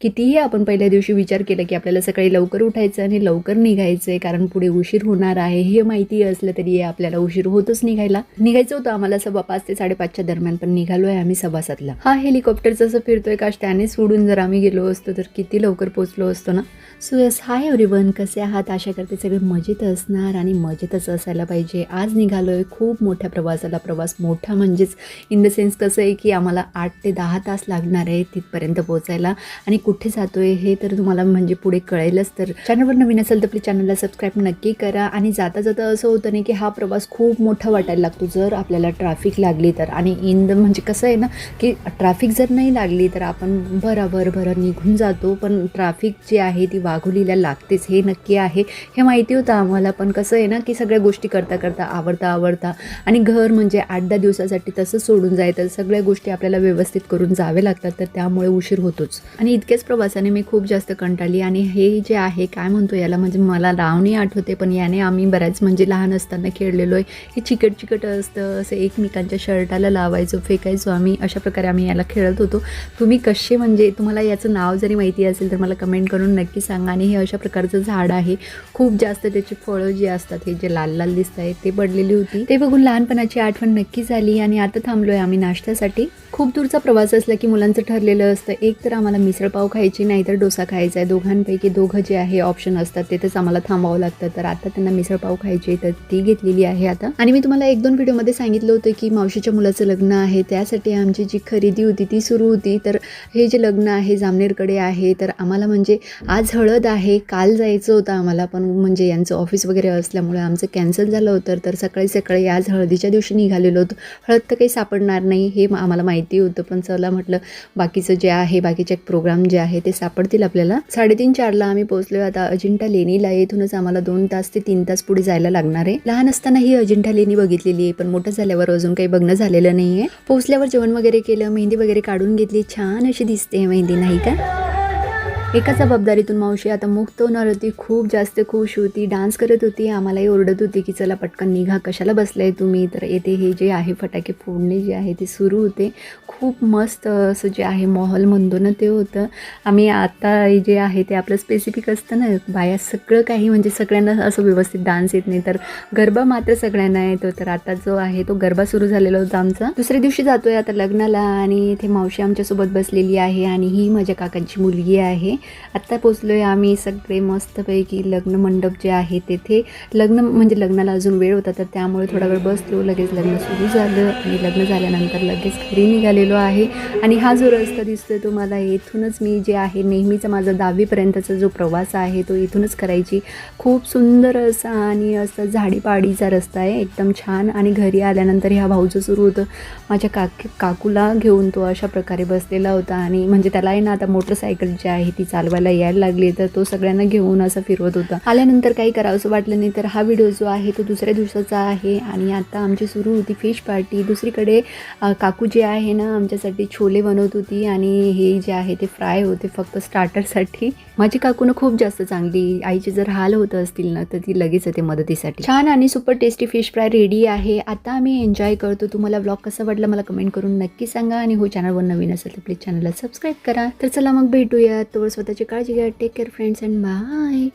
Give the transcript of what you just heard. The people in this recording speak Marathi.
कितीही आपण पहिल्या दिवशी विचार केला की आपल्याला सकाळी लवकर उठायचं आणि लवकर निघायचं आहे कारण पुढे उशीर होणार आहे हे माहिती असलं तरी आपल्याला उशीर होतच निघायला. निघायचं होतं आम्हाला सव्वा पाच ते साडेपाचच्या दरम्यान पण निघालो आहे आम्ही सव्वा सातला. हा हेलिकॉप्टर जसं फिरतोय काश त्याने सोडून जर आम्ही गेलो असतो तर किती लवकर पोचलो असतो ना? सो यस हाय एव्हरीवन कसे आहात? आशा करते सगळे मजेत असणार आणि मजेतच असायला पाहिजे. आज निघालोय खूप मोठ्या प्रवासाला. प्रवास मोठा म्हणजेच इन द सेन्स कसं आहे की आम्हाला आठ ते दहा तास लागणार आहे तिथपर्यंत पोहोचायला. आणि कुठे जातोय हे तर तुम्हाला म्हणजे पुढे कळेलच. तर चॅनलवर नवीन असेल तर प्लीज चॅनलला सबस्क्राईब नक्की करा. आणि जाता जाता असं होतं नाही की हा प्रवास खूप मोठा वाटायला लागतो. जर आपल्याला ट्रॅफिक लागली तर आणि इन द म्हणजे कसं आहे ना की ट्रॅफिक जर नाही लागली तर आपण बरं बरं बरं निघून जातो. पण ट्रॅफिक जी आहे ती वाघोलीला लागतेच हे नक्की आहे. हे माहिती होतं आम्हाला पण कसं आहे ना की सगळ्या गोष्टी करता करता आवडता आवडता आणि घर म्हणजे आठ दहा दिवसासाठी तसं सोडून जायचं. सगळ्या गोष्टी आपल्याला व्यवस्थित करून जावे लागतात तर त्यामुळे उशीर होतोच. आणि इतक्या इतक्याच प्रवासाने मी खूप जास्त कंटाळली आणि हे जे आहे काय म्हणतो याला म्हणजे मला लावणी आठवते पण याने आम्ही बऱ्याच म्हणजे लहान असताना खेळलेलो आहे हे चिकट चिकट असतं असं एकमेकांच्या शर्टाला लावायचो फेकायचो आम्ही अशा प्रकारे आम्ही याला खेळत होतो. तुम्ही कसे म्हणजे तुम्हाला याचं नाव जरी माहिती असेल तर मला कमेंट करून नक्की सांगा आणि हे अशा प्रकारचं झाड आहे. खूप जास्त त्याची फळं जी असतात हे जे लाल लाल दिसत आहेत ते पडलेली होती. ते बघून लहानपणाची आठवण नक्की झाली आणि आता थांबलोय आम्ही नाश्त्यासाठी. खूप दूरचा प्रवास असला की मुलांचं ठरलेलं असतं. एक तर आम्हाला मिसळपाव पाव खायची नाही तर डोसा खायचा आहे. दोघांपैकी दोघं जे आहे ऑप्शन असतात तेथेच आम्हाला थांबावं लागतं. तर आता त्यांना मिसळपाव खायची तर ती घेतलेली आहे आता. आणि मी तुम्हाला एक दोन व्हिडिओमध्ये सांगितलं होतं की मावशीच्या मुलाचं लग्न आहे. त्यासाठी आमची जी खरेदी होती ती सुरू होती. तर हे जे लग्न आहे जामनेरकडे आहे. तर आम्हाला म्हणजे आज हळद आहे. काल जायचं होतं आम्हाला पण म्हणजे यांचं ऑफिस वगैरे असल्यामुळे आमचं कॅन्सल झालं होतं. तर सकाळी सकाळी आज हळदीच्या दिवशी निघालेलो होतो. हळद तर काही सापडणार नाही हे आम्हाला माहिती होतं. पण चला म्हटलं बाकीचं जे आहे बाकीचे प्रोग्राम जे आहे ते सापडतील आपल्याला. साडेतीन चारला आम्ही पोहोचलो आता अजिंठा लेणीला येथूनच आम्हाला दोन तास ते तीन तास पुढे जायला लागणार आहे. लहान असताना ही अजिंठा लेणी बघितलेली आहे पण मोठं झाल्यावर अजून काही बघणं झालेलं नाही आहे पोहोचल्यावर जेवण वगैरे केलं मेहंदी वगैरे काढून घेतली. छान अशी दिसते मेहंदी नाही का? एका जबाबदारीतून मावशी आता मुक्त होणार होती. खूप जास्त खुश होती. डान्स करत होती. आम्हालाही ओरडत होती की चला पटकन निघा. कशाला बसलाय तुम्ही? तर येथे हे जे आहे फटाके फोडणे जे आहे ते सुरू होते. खूप मस्त असं जे आहे माहोल म्हणतो ना ते होतं. आम्ही आता जे आहे ते आपलं स्पेसिफिक असतं ना बाया सगळं काही म्हणजे सगळ्यांना असं व्यवस्थित डान्स येत नाही. तर गरबा मात्र सगळ्यांना येतो. तर आता जो आहे तो गरबा सुरू झालेला होता आमचा. दुसऱ्या दिवशी जातोय आता लग्नाला आणि इथे मावशी आमच्यासोबत बसलेली आहे आणि ही माझ्या काकांची मुलगी आहे. आत्ता पोचलो आहे आम्ही सगळे मस्तपैकी लग्न मंडप जे आहे तेथे. लग्न म्हणजे लग्नाला अजून वेळ होता तर त्यामुळे थोडा वेळ बसलो लगेच लग्न सुरू झालं आणि लग्न झाल्यानंतर लगेच घरी निघालेलो आहे. आणि हा जो रस्ता दिसतोय तो मला येथूनच मी जे आहे नेहमीचा माझा दहावीपर्यंतचा जो प्रवास आहे तो इथूनच करायची. खूप सुंदर असा आणि असं झाडीपाडीचा रस्ता आहे एकदम छान. आणि घरी आल्यानंतर ह्या भाऊचं सुरू होतं. माझ्या काकी काकूला घेऊन तो अशा प्रकारे बसलेला होता. आणि म्हणजे त्याला आहे ना आता मोटरसायकल जी आहे ती चालवायला यायला लागली तर तो सगळ्यांना घेऊन असं फिरवत होता. आल्यानंतर काही करावंसं वाटलं नाही तर हा व्हिडिओ जो आहे तो दुसऱ्या दिवसाचा आहे आणि आता आमची सुरू होती फिश पार्टी. दुसरीकडे काकू जे आहे ना आमच्यासाठी छोले बनवत होती आणि हे जे आहे ते फ्राय होते फक्त स्टार्टरसाठी. माझी काकूनं खूप जास्त चांगली आईचे जर हाल होत असतील ना तर ती लगेच येते मदतीसाठी. छान आणि super tasty fish fry ready आहे. आता आम्ही एन्जॉय करतो. तुम्हाला ब्लॉग कसा वाटला मला कमेंट करून नक्की सांगा आणि हो चॅनलवर नवीन असेल तर प्लीज चॅनलला सबस्क्राईब करा. तर चला मग भेटूया तोवर स्वतःची काळजी घ्या. Take care friends and bye